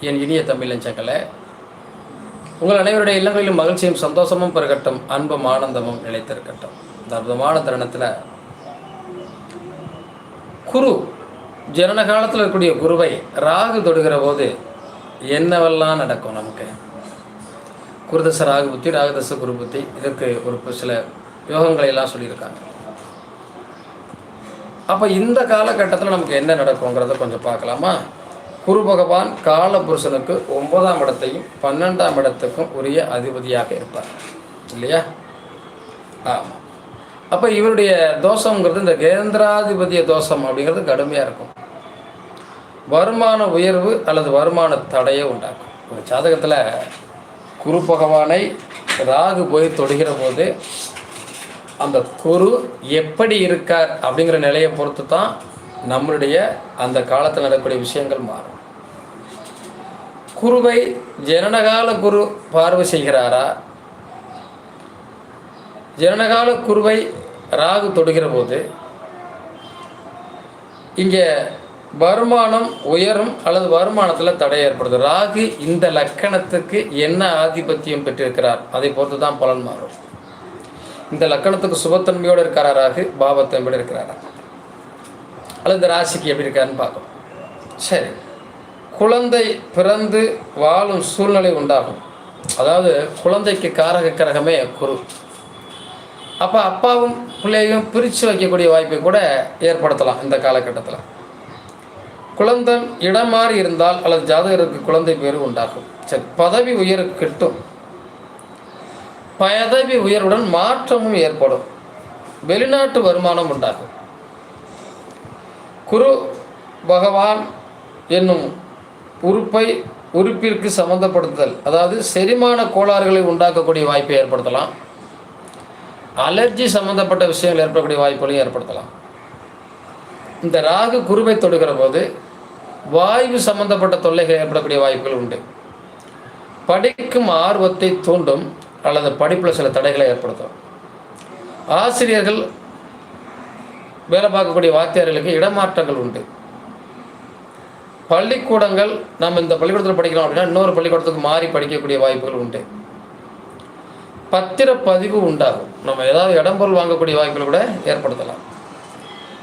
என் இனிய தமிழ் நெஞ்சங்களே உங்கள் அனைவருடைய இல்லங்களிலும் மகிழ்ச்சியும் சந்தோஷமும் பெருகட்டும் அன்பும் ஆனந்தமும் நிலைத்திருக்கட்டும். இந்த அற்புதமான தருணத்தில் குரு ஜனன காலத்தில் இருக்கக்கூடிய குருவை ராகு தொடுகிற போது என்னவெல்லாம் நடக்கும் நமக்கு? குருதச ராகு புத்தி ராகுதச குரு புத்தி இதற்கு ஒரு சில யோகங்களை எல்லாம் சொல்லியிருக்காங்க. அப்போ இந்த காலகட்டத்தில் நமக்கு என்ன நடக்குங்கிறத கொஞ்சம் பார்க்கலாமா? குரு பகவான் காலபுருஷனுக்கு ஒன்பதாம் இடத்தையும் பன்னெண்டாம் இடத்துக்கும் உரிய அதிபதியாக இருப்பார். இல்லையா? ஆமாம் அப்போ இவருடைய தோஷங்கிறது இந்த கேந்திராதிபதிய தோஷம் அப்படிங்கிறது கடுமையாக இருக்கும். வருமான உயர்வு அல்லது வருமான தடையை உண்டாக்கும். ஒரு ஜாதகத்தில் குரு பகவானை ராகு போய் தொடுகிற போது அந்த குரு எப்படி இருக்கார் அப்படிங்கிற நிலையை பொறுத்து தான் நம்மளுடைய அந்த காலத்தில் நடக்கக்கூடிய விஷயங்கள் மாறும். குருவை ஜனனகால குரு பார்வை செய்கிறாரா? ஜனனகால குருவை ராகு தொடுகிற போது இங்கே வருமானம் உயரும் அல்லது வருமானத்தில் தடை ஏற்படுது. ராகு இந்த லக்கணத்துக்கு என்ன ஆதிபத்தியம் பெற்றிருக்கிறார்? அதை பொறுத்து தான் பலன் மாறும். இந்த லக்கணத்துக்கு சுபத்தன்மையோடு இருக்காரா ராகு? பாவத்தன்மையோடு இருக்கிறாரா? அல்லது இந்த ராசிக்கு எப்படி இருக்காருன்னு பார்க்கணும். சரி. குழந்தை பிறந்து வாழும் சூழ்நிலை உண்டாகும். அதாவது குழந்தைக்கு காரக கிரகமே குரு. அப்போ அப்பாவும் பிள்ளையும் பிரித்து வைக்கக்கூடிய வாய்ப்பை கூட ஏற்படுத்தலாம் இந்த காலகட்டத்தில். குழந்தை இடம் மாறி இருந்தால் அல்லது ஜாதகருக்கு குழந்தை பேர் உண்டாகும். சரி பதவி உயர் கிட்டும். பதவி உயர்வுடன் மாற்றமும் ஏற்படும். வெளிநாட்டு வருமானம் உண்டாகும். குரு பகவான் என்னும் உறுப்பை உறுப்பிற்கு சம்மந்தப்படுத்துதல் அதாவது செரிமான கோளாறுகளை உண்டாக்கக்கூடிய வாய்ப்பை ஏற்படுத்தலாம். அலர்ஜி சம்மந்தப்பட்ட விஷயங்கள் ஏற்படக்கூடிய வாய்ப்புகளையும் ஏற்படுத்தலாம். இந்த ராகு குருவை தொடுகிற போது வாயு சம்பந்தப்பட்ட தொல்லைகள் ஏற்படக்கூடிய வாய்ப்புகள் உண்டு. படிக்கும் ஆர்வத்தை தூண்டும் அல்லது படிப்பில் சில தடைகளை ஏற்படுத்தும். ஆசிரியர்கள் வேலை பார்க்கக்கூடிய வாத்தியார்களுக்கு இடமாற்றங்கள் உண்டு. பள்ளிக்கூடங்கள் நம்ம இந்த பள்ளிக்கூடத்தில் படிக்கிறோம் அப்படின்னா இன்னொரு பள்ளிக்கூடத்துக்கு மாறி படிக்கக்கூடிய வாய்ப்புகள் உண்டு. பத்திரப்பதிவு உண்டாகும். நம்ம ஏதாவது இடம்பொருள் வாங்கக்கூடிய வாய்ப்புகள் கூட ஏற்படுத்தலாம்.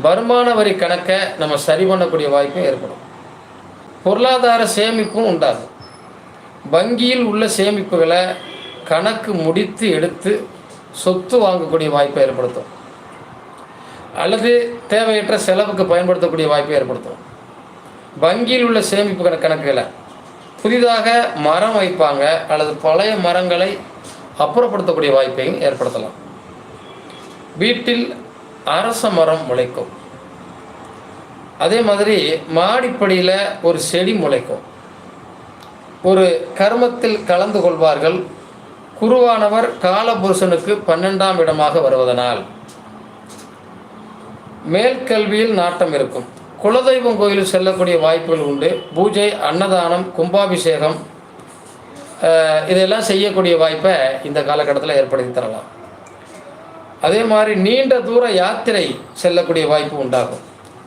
வருமான வரி கணக்கை நம்ம சரி பண்ணக்கூடிய வாய்ப்பும் ஏற்படும். பொருளாதார சேமிப்பும் உண்டாகும். வங்கியில் உள்ள சேமிப்புகளை கணக்கு முடித்து எடுத்து சொத்து வாங்கக்கூடிய வாய்ப்பை ஏற்படுத்தும். அல்லது தேவையற்ற செலவுக்கு பயன்படுத்தக்கூடிய வாய்ப்பை ஏற்படுத்தும். வங்கியில் உள்ள சேமிப்பு கணக்குகளை. புதிதாக மரம் வைப்பாங்க அல்லது பழைய மரங்களை அப்புறப்படுத்தக்கூடிய வாய்ப்பையும் ஏற்படுத்தலாம். வீட்டில் அரச மரம் முளைக்கும். அதே மாதிரி மாடிப்படியில் ஒரு செடி முளைக்கும். ஒரு கர்மத்தில் கலந்து கொள்வார்கள். குருவானவர் காலபுருஷனுக்கு பன்னெண்டாம் இடமாக வருவதனால். மேல்கல்வியில் நாட்டம் இருக்கும். குலதெய்வம் கோயிலில் செல்லக்கூடிய வாய்ப்புகள் உண்டு. பூஜை அன்னதானம் கும்பாபிஷேகம் இதெல்லாம் செய்யக்கூடிய வாய்ப்பை இந்த காலகட்டத்தில் ஏற்படுத்தி தரலாம். அதே மாதிரி நீண்ட தூர யாத்திரை செல்லக்கூடிய வாய்ப்பு உண்டாகும்.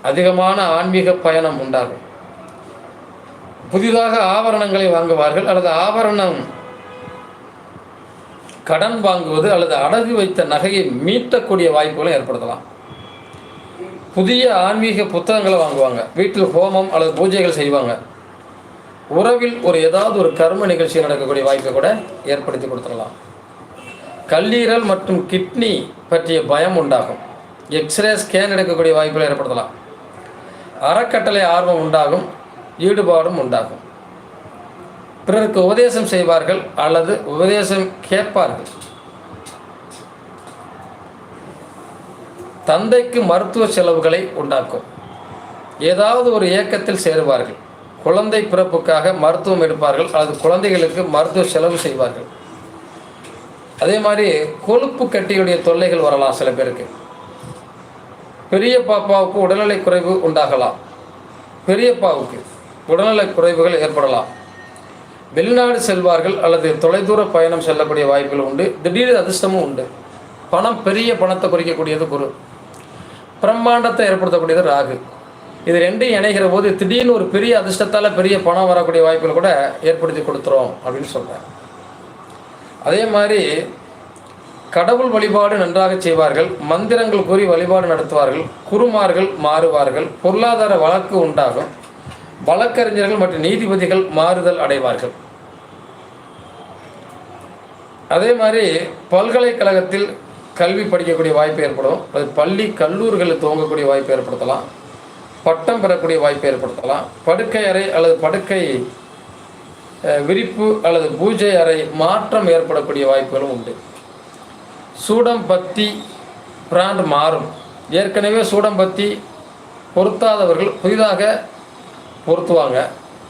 அதிகமான ஆன்மீக பயணம் உண்டாகும். புதிதாக ஆபரணங்களை வாங்குவார்கள் அல்லது ஆபரணம் கடன் வாங்குவது அல்லது அடகு வைத்த நகையை மீட்டக்கூடிய வாய்ப்புகளை ஏற்படுத்தலாம். புதிய ஆன்மீக புத்தகங்களை வாங்குவாங்க. வீட்டில் ஹோமம் அல்லது பூஜைகள் செய்வாங்க. உறவில் ஒரு ஏதாவது ஒரு கர்ம நிகழ்ச்சி நடக்கக்கூடிய வாய்ப்பை கூட ஏற்படுத்தி கொடுத்துடலாம். கல்லீரல் மற்றும் கிட்னி பற்றிய பயம் உண்டாகும். எக்ஸ்ரே ஸ்கேன் எடுக்கக்கூடிய வாய்ப்புகளை ஏற்படுத்தலாம். அறக்கட்டளை ஆர்வம் உண்டாகும். ஈடுபாடும் உண்டாகும். பிறருக்கு உபதேசம் செய்வார்கள் அல்லது உபதேசம் கேட்பார்கள். தந்தைக்கு மருத்துவ செலவுகளை உண்டாக்கும். ஏதாவது ஒரு இயக்கத்தில் சேருவார்கள். குழந்தை பிறப்புக்காக மருத்துவம் எடுப்பார்கள். அல்லது குழந்தைகளுக்கு மருத்துவ செலவு செய்வார்கள். அதே மாதிரி கொழுப்பு கட்டியுடைய தொல்லைகள் வரலாம் சில பேருக்கு. பெரிய பாப்பாவுக்கு உடல்நலை குறைவு உண்டாகலாம். பெரியப்பாவுக்கு உடல்நலை குறைவுகள் ஏற்படலாம். வெளிநாடு செல்வார்கள் அல்லது தொலைதூர பயணம் செல்லக்கூடிய வாய்ப்புகள் உண்டு. திடீர் அதிர்ஷ்டமும் உண்டு. பணம் பெரிய பணத்தை குறிக்கக்கூடியது குரு பிரம்மாண்டத்தை ஏற்படுத்தக்கூடியது ராகு. இது ரெண்டும் இணைகிற போது திடீர்னு ஒரு பெரிய அதிர்ஷ்டத்தால் பெரிய பணம் வரக்கூடிய வாய்ப்புகள் கூட ஏற்படுத்தி கொடுத்துரும் அப்படின்னு சொல்கிறேன் அதே மாதிரி கடவுள் வழிபாடு நன்றாக செய்வார்கள் மந்திரங்கள் கூறி வழிபாடு நடத்துவார்கள் குருமார்கள் மாறுவார்கள் பொருளாதார வழக்கு உண்டாகும் வழக்கறிஞர்கள் மற்றும் நீதிபதிகள் மாறுதல் அடைவார்கள். அதே மாதிரி பல்கலைக்கழகத்தில் கல்வி படிக்கக்கூடிய வாய்ப்பு ஏற்படும். அது பள்ளி கல்லூரிகளில் துவங்கக்கூடிய வாய்ப்பு ஏற்படுத்தலாம். பட்டம் பெறக்கூடிய வாய்ப்பு ஏற்படுத்தலாம். படுக்கை அறை அல்லது படுக்கை விரிப்பு அல்லது பூஜை அறை மாற்றம் ஏற்படக்கூடிய வாய்ப்புகளும் உண்டு. சூடம்பத்தி பிராண்ட் மாறும். ஏற்கனவே சூடம்பத்தி பொருத்தாதவர்கள் புதிதாக பொருத்துவாங்க.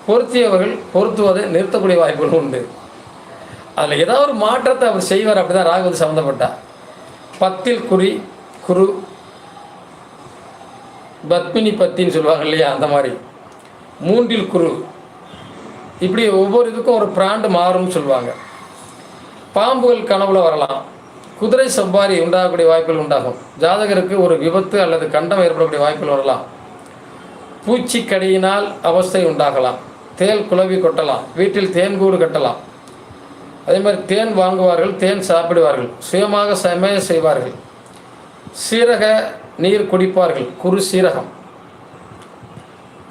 பொருத்தியவர்கள் பொருத்துவதை நிறுத்தக்கூடிய வாய்ப்புகளும் உண்டு. அதில் ஏதாவது ஒரு மாற்றத்தை அவர் செய்வார் அப்படி தான் ராகுவது சம்மந்தப்பட்டார் பத்தில் குறி குரு பத்மினி பத்தின்னு சொல்லுவாங்க இல்லையா அந்த மாதிரி. மூன்றில் குரு. இப்படி ஒவ்வொரு இதுக்கும் ஒரு பிராண்டு மாறும்னு சொல்லுவாங்க. பாம்புகள் கனவுல வரலாம். குதிரை சம்பாரி உண்டாகக்கூடிய வாய்ப்புகள் உண்டாகும். ஜாதகருக்கு ஒரு விபத்து அல்லது கண்டம் ஏற்படக்கூடிய வாய்ப்புகள் வரலாம். பூச்சிக்கடியினால் அவஸ்தை உண்டாகலாம். தேல் குழவி கொட்டலாம். வீட்டில் தேன்கூடு கட்டலாம். அதே மாதிரி தேன் வாங்குவார்கள் தேன் சாப்பிடுவார்கள் சுயமாக சமையல் செய்வார்கள். சீரக நீர் குடிப்பார்கள் குரு சீரகம்.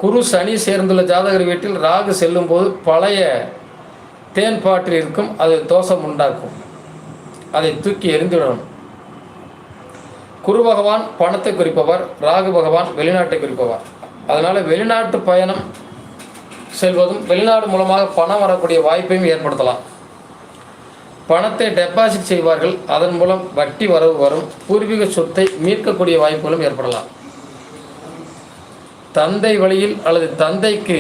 குரு சனி சேர்ந்துள்ள ஜாதகர் வீட்டில் ராகு செல்லும் போது பழைய தேன் பாட்டில் இருக்கும் அது தோஷம் உண்டாக்கும். அதை தூக்கி எரிந்துவிடணும் குரு பகவான் பணத்தை குறிப்பவர் ராகு பகவான் வெளிநாட்டை குறிப்பவர். அதனால் வெளிநாட்டு பயணம் செல்வதும் வெளிநாடு மூலமாக பணம் வரக்கூடிய வாய்ப்பையும் ஏற்படுத்தலாம். பணத்தை டெபாசிட் செய்வார்கள். அதன் மூலம் வட்டி வரவு வரும். பூர்வீக சொத்தை மீட்கக்கூடிய வாய்ப்புகளும் ஏற்படலாம். தந்தை வழியில் அல்லது தந்தைக்கு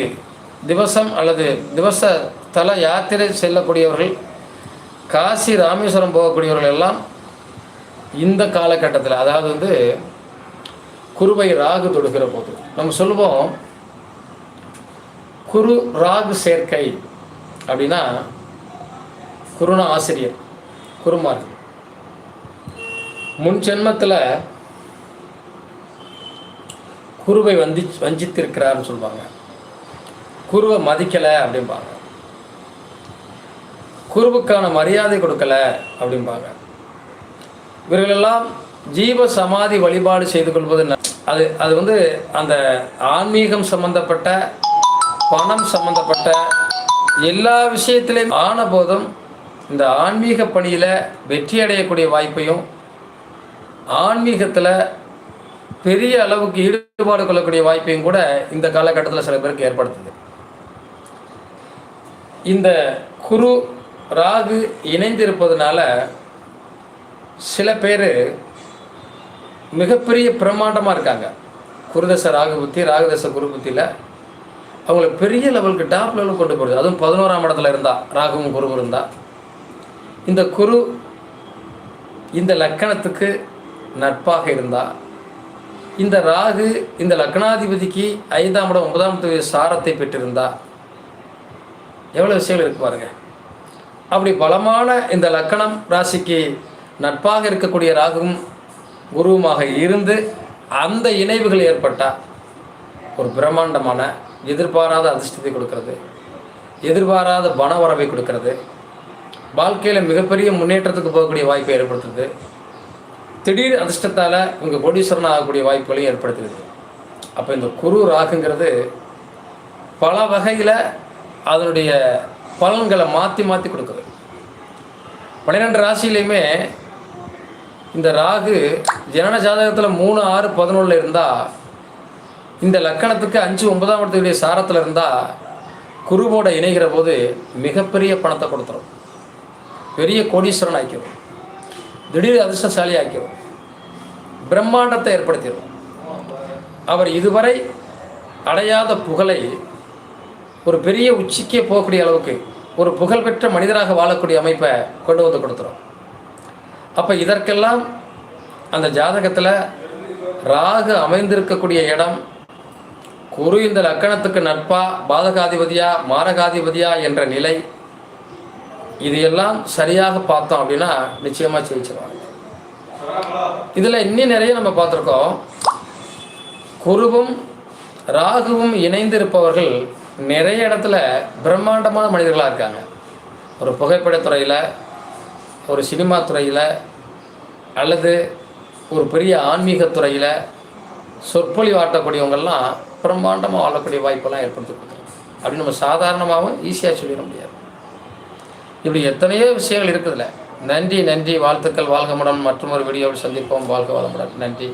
திவசம் அல்லது திவச தல யாத்திரை செல்லக்கூடியவர்கள் காசி ராமேஸ்வரம் போகக்கூடியவர்கள் எல்லாம் இந்த காலகட்டத்தில் அதாவது வந்து குருவை ராகு தொடுக்கிற போது நம்ம சொல்லுவோம் குரு ராகு சேர்க்கை அப்படின்னா குருண ஆசிரியர் குருமார்கள் முன் ஜென்மத்தில் குருவை வந்தி வஞ்சித்திருக்கிறார்னு சொல்லுவாங்க. குருவை மதிக்கலை அப்படிம்பாங்க. குருவுக்கான மரியாதை கொடுக்கல அப்படிம்பாங்க. இவர்களெல்லாம் ஜீவ சமாதி வழிபாடு செய்து கொள்வது ந- அது அது வந்து அந்த ஆன்மீகம் சம்பந்தப்பட்ட பணம் சம்பந்தப்பட்ட எல்லா விஷயத்திலையும் ஆன போதும் இந்த ஆன்மீக பணியில் வெற்றி அடையக்கூடிய வாய்ப்பையும் ஆன்மீகத்தில் பெரிய அளவுக்கு ஈடுபாடு கொள்ளக்கூடிய வாய்ப்பையும் கூட இந்த காலகட்டத்தில் சில பேருக்கு ஏற்படுத்துது. இந்த குரு ராகு இணைந்திருப்பதனால சில பேர் மிகப்பெரிய பிரம்மாண்டமாக இருக்காங்க. குருதச ராகு புத்தி ராகுதச குரு புத்தியில் அவங்கள பெரிய லெவலுக்கு டாப் லெவலுக்கு கொண்டு போகிறது அதுவும் பதினோராம் இடத்துல இருந்தால் ராகுவும் குருவும் இருந்தால் இந்த குரு இந்த லக்கணத்துக்கு நட்பாக இருந்தா இந்த ராகு இந்த லக்னாதிபதிக்கு ஐந்தாம் இடம் ஒன்பதாம் தொகுதி சாரத்தை பெற்றிருந்தா எவ்வளோ விஷயங்கள் இருக்கு பாருங்க. அப்படி பலமான இந்த லக்கணம் ராசிக்கு நட்பாக இருக்கக்கூடிய ராகுவும் குருவுமாக இருந்து அந்த இணைவுகள் ஏற்பட்டால் ஒரு பிரம்மாண்டமான எதிர்பாராத அதிர்ஷ்டத்தை கொடுக்கறது எதிர்பாராத பண வரவை கொடுக்கறது வாழ்க்கையில் மிகப்பெரிய முன்னேற்றத்துக்கு போகக்கூடிய வாய்ப்பை ஏற்படுத்துது. திடீர் அதிர்ஷ்டத்தால் இவங்க கோடீஸ்வரன் ஆகக்கூடிய வாய்ப்புகளையும் ஏற்படுத்துது அப்போ இந்த குரு ராகுங்கிறது பல வகையில் அதனுடைய பலன்களை மாற்றி மாற்றி கொடுக்குது. பன்னிரெண்டு ராசியிலையுமே இந்த ராகு ஜனன ஜாதகத்தில் மூணு ஆறு பதினொன்றில் இருந்தால் இந்த லக்கணத்துக்கு அஞ்சு ஒன்பதாம் இடத்துக்குரிய சாரத்தில் இருந்தால் குருவோட இணைகிற போது மிகப்பெரிய பணத்தை கொடுத்துரும். பெரிய கோடீஸ்வரன் ஆக்கிடும் திடீர் அதிர்ஷ்டசாலி ஆக்கிடும் பிரம்மாண்டத்தை ஏற்படுத்திடும் அவர் இதுவரை அடையாத புகழை ஒரு பெரிய உச்சிக்கே போகக்கூடிய அளவுக்கு ஒரு புகழ்பெற்ற மனிதராக வாழக்கூடிய அமைப்பை கொண்டு வந்து கொடுத்துரும். அப்போ இதற்கெல்லாம் அந்த ஜாதகத்தில் ராகு அமைந்திருக்கக்கூடிய இடம் குரு இந்த லக்கணத்துக்கு நட்பா பாதகாதிபதியா மாரகாதிபதியா என்ற நிலை இது எல்லாம் சரியாக பார்த்தோம் அப்படின்னா நிச்சயமாக ஜெயிச்சிருவாங்க. இதில் இன்னும் நிறைய நம்ம பார்த்துருக்கோம். குருவும் ராகுவும் இணைந்திருப்பவர்கள் நிறைய இடத்துல பிரம்மாண்டமான மனிதர்களாக இருக்காங்க. ஒரு புகைப்படத்துறையில் ஒரு சினிமா துறையில் அல்லது ஒரு பெரிய ஆன்மீக துறையில் சொற்பொழிவு ஆட்டக்கூடியவங்கள்லாம் பிரம்மாண்டமாக வாழக்கூடிய வாய்ப்பெல்லாம் ஏற்படுத்தி கொடுக்குறாங்க அப்படின்னு நம்ம சாதாரணமாகவும் ஈஸியாக சொல்லிட முடியாது. இப்படி எத்தனையோ விஷயங்கள் இருக்குதுல்ல நன்றி நன்றி வாழ்த்துக்கள் வாழ்க முடன் மற்றும் ஒரு வீடியோவில் சந்திப்போம். வாழ்க வளமுடன். நன்றி.